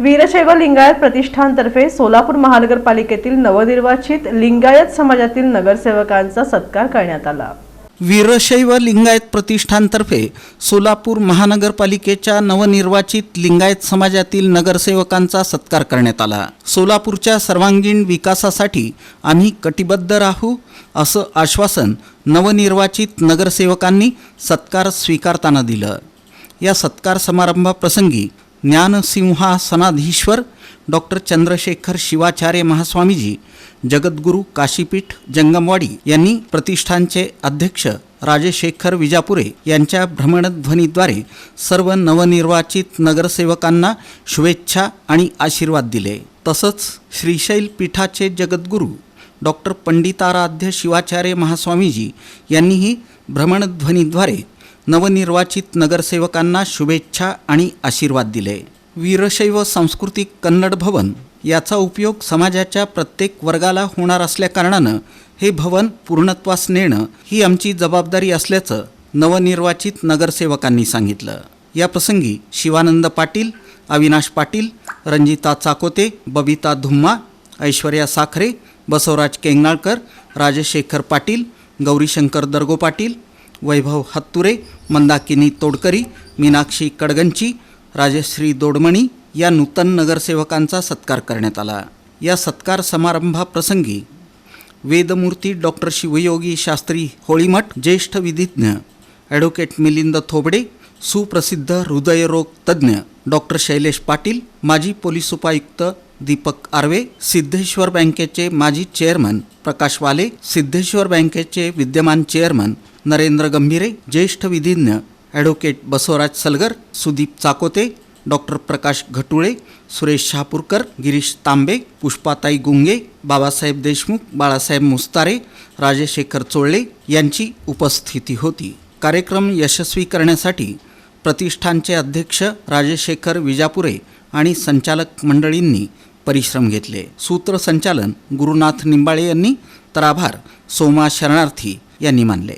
वीरशैव लिंगायत प्रतिष्ठानतर्फे सोलापूर महानगरपालिकेतील नवनिर्वाचित लिंगायत समाजातील नगरसेवकांचा सत्कार करण्यात आला. वीरशैव लिंगायत प्रतिष्ठानतर्फे सोलापूर महानगरपालिकेच्या नवनिर्वाचित लिंगायत समाजातील नगरसेवकांचा सत्कार करण्यात आला. सोलापूरच्या सर्वांगीण विकासासाठी आम्ही कटिबद्ध राहू असं आश्वासन नवनिर्वाचित नगरसेवकांनी सत्कार स्वीकारताना दिलं. या सत्कार समारंभाप्रसंगी ज्ञानसिंहासनाधीश्वर डॉक्टर चंद्रशेखर शिवाचार्य महास्वामीजी जगद्गुरू काशीपीठ जंगमवाडी यांनी प्रतिष्ठानचे अध्यक्ष राजशेखर विजापुरे यांच्या भ्रमणध्वनीद्वारे सर्व नवनिर्वाचित नगरसेवकांना शुभेच्छा आणि आशीर्वाद दिले. तसंच श्रीशैल पीठाचे जगद्गुरू डॉक्टर पंडिताराध्य शिवाचार्य महास्वामीजी यांनीही भ्रमणध्वनीद्वारे नवनिर्वाचित नगरसेवकांना शुभेच्छा आणि आशीर्वाद दिले. वीरशैव सांस्कृतिक कन्नड भवन याचा उपयोग समाजाच्या प्रत्येक वर्गाला होणार असल्याकारणानं हे भवन पूर्णत्वास नेणं ही आमची जबाबदारी असल्याचं नवनिर्वाचित नगरसेवकांनी सांगितलं. या प्रसंगी शिवानंद पाटील अविनाश पाटील रंजिता चाकोते बबिता धुम्मा ऐश्वर्या साखरे बसवराज केंगणाळकर राजशेखर पाटील गौरीशंकर दर्गो पाटील वैभव हत्तुरे मंदाकिनी तोडकरी मीनाक्षी कडगंची राजश्री दोडमणी या नूतन नगरसेवकांचा सत्कार करण्यात आला. या सत्कार समारंभाप्रसंगी वेदमूर्ती डॉक्टर शिवयोगी शास्त्री होळीमठ ज्येष्ठ विधिज्ञ ॲडव्होकेट मिलिंद थोबडे सुप्रसिद्ध हृदयरोग तज्ज्ञ डॉक्टर शैलेश पाटील माजी पोलीस उपायुक्त दीपक आर्वे सिद्धेश्वर बँकेचे माजी चेअरमन प्रकाश वाले सिद्धेश्वर बँकेचे विद्यमान चेअरमन नरेंद्र गंभीरे ज्येष्ठ विधिज्ञ ॲडव्होकेट बसवराज सलगर सुदीप चाकोते डॉक्टर प्रकाश घटुळे सुरेश शहापूरकर गिरीश तांबे पुष्पाताई गुंगे बाबासाहेब देशमुख बाळासाहेब मुस्तारे राजशेखर चोळले यांची उपस्थिती होती. कार्यक्रम यशस्वी करण्यासाठी प्रतिष्ठानचे अध्यक्ष राजशेखर विजापुरे आणि संचालक मंडळींनी परिश्रम घेतले. सूत्रसंचालन गुरुनाथ निंबाळे यांनी तर आभार सोमा शरणार्थी यांनी मानले.